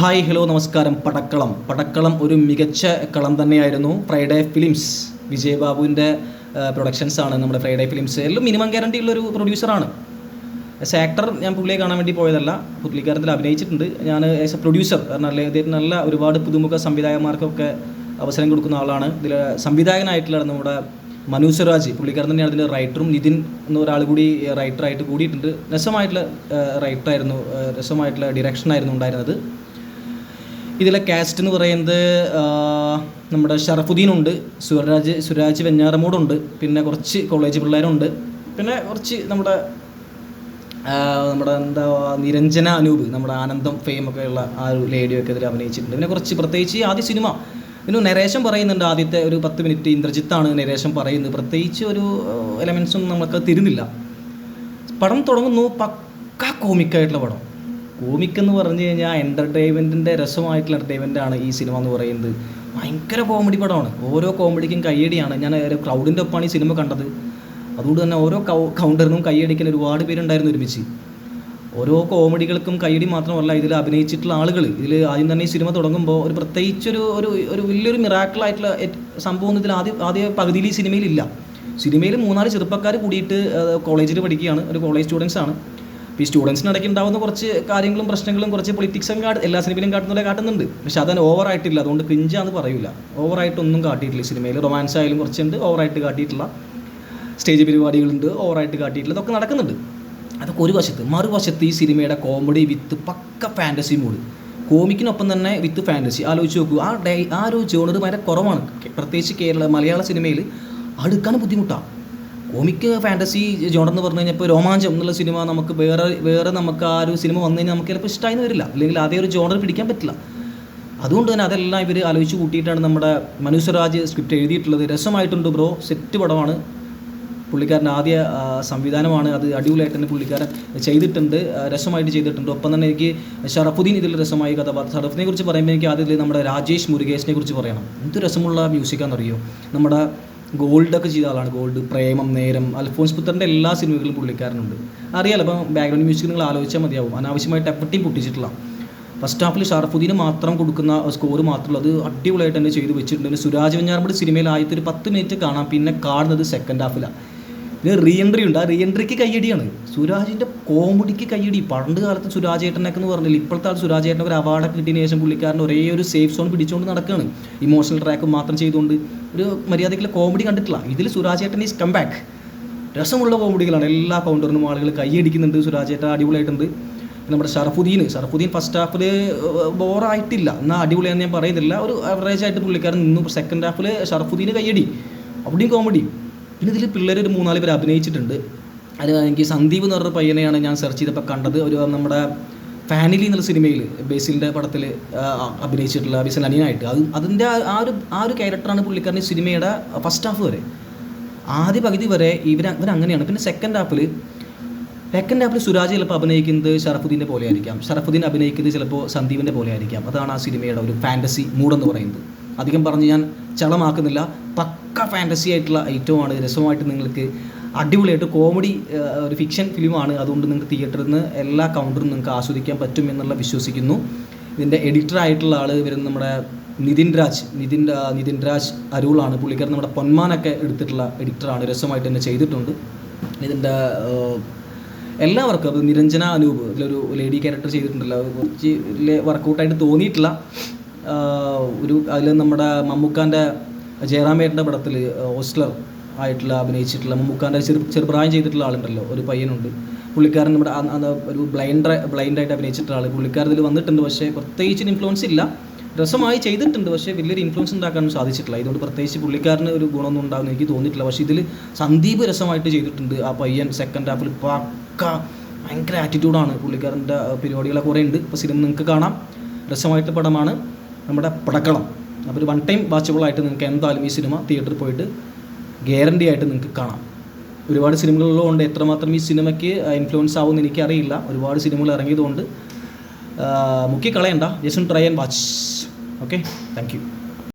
Hi hello നമസ്കാരം. പടക്കളം. പടക്കളം ഒരു മികച്ച കളം തന്നെയായിരുന്നു. ഫ്രൈഡേ ഫിലിംസ് വിജയ് ബാബുവിന്റെ പ്രൊഡക്ഷൻസ് ആണ് നമ്മുടെ ഫ്രൈഡേ ഫിലിംസ് എല്ലാം മിനിമം ഗ്യാരണ്ടി ഉള്ള ഒരു പ്രൊഡ്യൂസറാണ് ആസ് ആക്ടർ ഞാൻ പുള്ളിയെ കാണാൻ വേണ്ടി പോയതല്ല. പുള്ളിക്കാരത്തിൽ അഭിനയിച്ചിട്ടുണ്ട്. ഞാൻ ആസ് എ പ്രൊഡ്യൂസർ കാരണം അദ്ദേഹത്തിന് നല്ല ഒരുപാട് പുതുമുഖ സംവിധായകന്മാർക്കൊക്കെ അവസരം കൊടുക്കുന്ന ആളാണ്. ഇതിൽ സംവിധായകനായിട്ടുള്ള നമ്മുടെ മനു സ്വരാജ്. പുള്ളിക്കാരൻ തന്നെയാണ് അതിന്റെ റൈറ്ററും നിതിൻ എന്ന ഒരാൾ കൂടി റൈറ്ററായിട്ട് കൂടിയിട്ടുണ്ട്. രസമായിട്ടുള്ള റൈറ്ററായിരുന്നു രസമായിട്ടുള്ള ഡിറക്ഷനായിരുന്നു ഉണ്ടായിരുന്നത്. ഇതിലെ കാസ്റ്റ് എന്ന് പറയുന്നത് നമ്മുടെ ഷറഫുദ്ദീൻ ഉണ്ട് സുരാജ് സുരാജ് വെഞ്ഞാറമൂടുണ്ട് പിന്നെ കുറച്ച് കോളേജ് പിള്ളേരുണ്ട്. പിന്നെ കുറച്ച് നമ്മുടെ നമ്മുടെ എന്താ നിരഞ്ജന അനൂപ് നമ്മുടെ ആനന്ദം ഫെയിം ഒക്കെ ഉള്ള ആ ഒരു ലേഡിയൊക്കെ ഇതിൽ അഭിനയിച്ചിട്ടുണ്ട്. പിന്നെ കുറച്ച് പ്രത്യേകിച്ച് ആദ്യ സിനിമ ഇതിന് നരേഷൻ പറയുന്നുണ്ട് ആദ്യത്തെ ഒരു പത്ത് മിനിറ്റ് ഇന്ദ്രജിത്താണ് നരേഷൻ പറയുന്നത്. പ്രത്യേകിച്ച് ഒരു എലമെൻസും നമുക്ക് തരുന്നില്ല. പടം തുടങ്ങുന്നു പക്ക കോമിക്കായിട്ടുള്ള പടം. കോമിക് എന്ന് പറഞ്ഞു കഴിഞ്ഞാൽ എന്റർടൈൻമെന്റിന്റെ രസമായിട്ടുള്ള എന്റർടൈൻമെന്റ് ആണ് ഈ സിനിമ എന്ന് പറയുന്നത്. ഭയങ്കര കോമഡി പടമാണ്. ഓരോ കോമഡിക്കും കയ്യടിയാണ്. ഞാൻ ഒരു ക്രൗഡിന്റെ ഒപ്പമാണ് ഈ സിനിമ കണ്ടത്. അതുകൊണ്ട് തന്നെ ഓരോ കൗണ്ടറിനും കൈയടിക്കാൻ ഒരുപാട് പേരുണ്ടായിരുന്നു ഒരുമിച്ച്. ഓരോ കോമഡികൾക്കും കൈയടി മാത്രമല്ല ഇതിൽ അഭിനയിച്ചിട്ടുള്ള ആളുകൾ ഇതിൽ ആദ്യം തന്നെ ഈ സിനിമ തുടങ്ങുമ്പോൾ ഒരു പ്രത്യേകിച്ചൊരു ഒരു ഒരു വലിയൊരു മിറാക്കിളായിട്ടുള്ള സംഭവം ഇതിൽ ആദ്യം ആദ്യ പകുതിയിൽ ഈ സിനിമയിലില്ല സിനിമയിൽ മൂന്നാൽ ചെറുപ്പക്കാർ കൂടിയിട്ട് കോളേജിൽ പഠിക്കുകയാണ്. ഒരു കോളേജ് സ്റ്റുഡൻസ് ആണ്. അപ്പോൾ ഈ സ്റ്റുഡൻസിനിടയ്ക്ക് ഉണ്ടാകുന്ന കുറച്ച് കാര്യങ്ങളും പ്രശ്നങ്ങളും കുറച്ച് പൊളിറ്റിക്സും കാട്ട് എല്ലാ സിനിമയിലും കാട്ടുന്നവരെ കാട്ടുന്നുണ്ട്. പക്ഷേ അതന്നെ ഓവറായിട്ടില്ല അതുകൊണ്ട് ക്രിഞ്ചാന്ന് പറയില്ല ഓവറായിട്ടൊന്നും കാട്ടിയിട്ടില്ല സിനിമയിൽ റൊമാൻസ് ആയാലും കുറച്ചുണ്ട് ഓവറായിട്ട് കാട്ടിയിട്ടില്ല സ്റ്റേജ് പരിപാടികളുണ്ട് ഓവറായിട്ട് കാട്ടിയിട്ടില്ല ഇതൊക്കെ നടക്കുന്നുണ്ട്. അതൊക്കെ ഒരു വശത്ത്. മറുവശത്ത് ഈ സിനിമയുടെ comedy with pakka fantasy mood കോമിക്കിനൊപ്പം തന്നെ വിത്ത് ഫാന്റസി ആലോചിച്ച് നോക്കൂ. ആ ഡേ ആ ഒരു ജോണർ വളരെ കുറവാണ്. പ്രത്യേകിച്ച് കേരള മലയാള സിനിമയിൽ അടുക്കാൻ ബുദ്ധിമുട്ടാണ് കോമിക് ഫാന്റസി ജോണർ എന്ന് പറഞ്ഞു കഴിഞ്ഞാൽ ഇപ്പോൾ രോമാഞ്ചം എന്നുള്ള സിനിമ നമുക്ക് വേറെ വേറെ നമുക്ക് ആ ഒരു സിനിമ വന്നു കഴിഞ്ഞാൽ നമുക്ക് ചിലപ്പോൾ ഇഷ്ടമായി വരില്ല. അല്ലെങ്കിൽ അതേ ഒരു ജോണർ പിടിക്കാൻ പറ്റില്ല. അതുകൊണ്ട് തന്നെ അതെല്ലാം ഇവർ ആലോചിച്ച് കൂട്ടിയിട്ടാണ് നമ്മുടെ മനുസ്വരാജ് സ്ക്രിപ്റ്റ് എഴുതിയിട്ടുള്ളത്. രസമായിട്ടുണ്ട് ബ്രോ. സെറ്റ് പടമാണ്. പുള്ളിക്കാരന്റെ ആദ്യ സംവിധാനമാണ്. അത് അടിപൊളിയായിട്ട് തന്നെ പുള്ളിക്കാരൻ ചെയ്തിട്ടുണ്ട്. രസമായിട്ട് ചെയ്തിട്ടുണ്ട്. ഒപ്പം തന്നെ എനിക്ക് ഷറഫുദ്ദീൻ ഇതിൽ രസമായി കഥാപാത്രം. ഷറഫിനെ കുറിച്ച് പറയുമ്പോൾ എനിക്ക് ആദ്യത്തിൽ നമ്മുടെ രാജേഷ് മുരുകേഷിനെ കുറിച്ച് പറയണം. എന്ത് രസമുള്ള മ്യൂസിക്കാണെന്നറിയോ? നമ്മുടെ ഗോൾഡൊക്കെ ചെയ്ത ആളാണ്. ഗോൾഡ് പ്രേമം നേരം അൽഫോൻസ് പുത്തറിന്റെ എല്ലാ സിനിമകളും പുള്ളിക്കാരനുണ്ട്. അറിയാലോ അപ്പം ബാക്ക്ഗ്രൗണ്ട് മ്യൂസിക് നിങ്ങൾ ആലോചിച്ചാൽ മതിയാവും. അനാവശ്യമായിട്ട് എപ്പട്ടിയും പൊട്ടിച്ചിട്ടില്ല. ഫസ്റ്റ് ഹാഫിൽ ഷറഫുദ്ദീന് മാത്രം കൊടുക്കുന്ന സ്കോർ മാത്രമല്ല അത് അടിപൊളിയായിട്ട് തന്നെ ചെയ്തു വെച്ചിട്ടുണ്ട്. സുരാജ് വെഞ്ഞാറമ്പടി സിനിമയിൽ ആദ്യത്തെ ഒരു പത്ത് മിനിറ്റ് കാണാം. പിന്നെ കാണുന്നത് സെക്കൻഡ് ഹാഫിലാണ് ഇത് റീ എൻട്രി ഉണ്ട്. ആ റീ എൻട്രിക്ക് കയ്യടിയാണ്. സുരാജിന്റെ കോമഡിക്ക് കയ്യടി. പണ്ട് കാലത്ത് സുരാജ് ഏട്ടനൊക്കെ എന്ന് പറഞ്ഞില്ല ഇപ്പോഴത്തെ ആൾ സുരാജ് ഏട്ടൻ ഒരു അവാർഡൊക്കെ കിട്ടിയതിന് ശേഷം പുള്ളിക്കാരൻ ഒരേ ഒരു സേഫ് സോൺ പിടിച്ചുകൊണ്ട് നടക്കുകയാണ് ഇമോഷണൽ ട്രാക്ക് മാത്രം ചെയ്തുകൊണ്ട്. ഒരു മര്യാദയ്ക്കുള്ള കോമഡി കണ്ടിട്ടില്ല. ഇതിൽ സുരാജ് ഏട്ടൻ ഈസ് കം ബാക്ക് രസമുള്ള കോമഡികളാണ് എല്ലാ കൗണ്ടറിനും ആളുകൾ കൈയടിക്കുന്നുണ്ട് സുരാജ് ഏട്ടൻ അടിപൊളിയായിട്ടുണ്ട് നമ്മുടെ ഷറഫുദ്ദീൻ ഷറഫുദ്ദീൻ ഫസ്റ്റ് ഹാഫിൽ ബോറായിട്ടില്ല എന്നാൽ അടിപൊളിയാണെന്ന് ഞാൻ പറയുന്നില്ല. ഒരു ആവറേജ് ആയിട്ട് പുള്ളിക്കാരൻ നിന്നു. സെക്കൻഡ് ഹാഫിൽ ഷറഫുദ്ദീൻ കയ്യടി. അവിടെയും കോമഡി പിന്നെ ഇതിൽ പിള്ളേർ ഒരു മൂന്നാൽ പേര് അഭിനയിച്ചിട്ടുണ്ട്. അത് എനിക്ക് സന്ദീപ് എന്ന് പറഞ്ഞ പയ്യനെയാണ് ഞാൻ സെർച്ച് ചെയ്തപ്പോൾ കണ്ടത്. ഒരു നമ്മുടെ ഫാനിലി എന്നുള്ള സിനിമയിൽ ബേസിലിന്റെ പടത്തിൽ അഭിനയിച്ചിട്ടുള്ള ബേസിൽ അനിയനായിട്ട്. അത് അതിന്റെ ആ- ഒരു ആ ഒരു ക്യാരക്ടറാണ് പുള്ളിക്കാരൻ സിനിമയുടെ ഫസ്റ്റ് ഹാഫ് വരെ. ആദ്യ പകുതി വരെ ഇവർ അങ്ങനെയാണ്. പിന്നെ സെക്കൻഡ് ഹാഫിൽ സെക്കൻഡ് ഹാഫിൽ സുരാജ് ചിലപ്പോൾ അഭിനയിക്കുന്നത് ഷറഫുദ്ദീന്റെ പോലെ ആയിരിക്കാം ഷറഫുദ്ദീൻ അഭിനയിക്കുന്നത് ചിലപ്പോൾ സന്ദീപിന്റെ പോലെ ആയിരിക്കാം അതാണ് ആ സിനിമയുടെ ഒരു ഫാന്റസി മൂഡെന്ന് പറയുന്നത്. അധികം പറഞ്ഞ് ഞാൻ ചളമാക്കുന്നില്ല. പക്ക ഫാന്റസി ആയിട്ടുള്ള ഐറ്റമാണ് രസമായിട്ട് നിങ്ങൾക്ക് അടിപൊളിയായിട്ട് കോമഡി ഒരു ഫിക്ഷൻ ഫിലിമാണ് അതുകൊണ്ട് നിങ്ങൾക്ക് തിയേറ്ററിൽ നിന്ന് എല്ലാ കൗണ്ടറും നിങ്ങൾക്ക് ആസ്വദിക്കാൻ പറ്റും എന്നുള്ള വിശ്വസിക്കുന്നു. ഇതിന്റെ എഡിറ്റർ ആയിട്ടുള്ള ആൾ വരുന്ന നമ്മുടെ നിതിൻ രാജ്. നിതിൻ നിതിൻ രാജ് അരുളാണ്. പുള്ളിക്കാരൻ നമ്മുടെ പൊന്മാനൊക്കെ എടുത്തിട്ടുള്ള എഡിറ്ററാണ് രസമായിട്ട് തന്നെ ചെയ്തിട്ടുണ്ട്. ഇതിന്റെ എല്ലാവർക്കും അത് നിരഞ്ജന അനൂപ് ഇതിലൊരു ലേഡി ക്യാരക്ടർ ചെയ്തിട്ടുണ്ടല്ലോ. കുറച്ച് വർക്കൗട്ടായിട്ട് തോന്നിയിട്ടില്ല. ഒരു അതിൽ നമ്മുടെ മമ്മൂക്കാന്റെ ജയറാമേട്ടന്റെ പടത്തിൽ ഹോസ്റ്റലർ ആയിട്ടുള്ള അഭിനയിച്ചിട്ടുള്ള മമ്മൂക്കാന്റെ ചെറു ചെറുപ്രായം ചെയ്തിട്ടുള്ള ആളുണ്ടല്ലോ ഒരു പയ്യനുണ്ട്. പുള്ളിക്കാരൻ നമ്മുടെ ഒരു ബ്ലൈൻഡ് ബ്ലൈൻഡായിട്ട് അഭിനയിച്ചിട്ടുള്ള ആൾ പുള്ളിക്കാരൻ ഇതിൽ വന്നിട്ടുണ്ട് പക്ഷേ പ്രത്യേകിച്ച് ഇൻഫ്ലുവൻസ് ഇല്ല. രസമായി ചെയ്തിട്ടുണ്ട് പക്ഷേ വലിയൊരു ഇൻഫ്ലുവൻസ് ഉണ്ടാക്കാനും സാധിച്ചിട്ടില്ല. ഇതുകൊണ്ട് പ്രത്യേകിച്ച് പുള്ളിക്കാരന് ഒരു ഗുണമൊന്നും ഉണ്ടാകുമെന്ന് എനിക്ക് തോന്നിയിട്ടില്ല. പക്ഷേ ഇതിൽ സന്ദീപ് രസമായിട്ട് ചെയ്തിട്ടുണ്ട്. ആ പയ്യൻ സെക്കൻഡ് ഹാഫിൽ പക്ക ഭയങ്കര ആറ്റിറ്റ്യൂഡാണ് പുള്ളിക്കാരന്റെ പരിപാടികളൊക്കെ കുറേ ഉണ്ട്. ഇപ്പോൾ സിനിമ നിങ്ങൾക്ക് കാണാം. രസമായിട്ട് പടമാണ്. നമ്മുടെ പടക്കളം. അപ്പോൾ ഒരു വൺ ടൈം വാച്ചബിളായിട്ട് നിങ്ങൾക്ക് എന്തായാലും ഈ സിനിമ തിയേറ്ററിൽ പോയിട്ട് ഗ്യാരണ്ടി ആയിട്ട് നിങ്ങൾക്ക് കാണാം. ഒരുപാട് സിനിമകളിലുണ്ട് എത്രമാത്രം ഈ സിനിമയ്ക്ക് ഇൻഫ്ലുവൻസ് ആവുമെന്ന് എനിക്കറിയില്ല. ഒരുപാട് സിനിമകൾ ഇറങ്ങിയതുകൊണ്ട്. മുക്കി കളയണ്ട. Just try and watch okay thank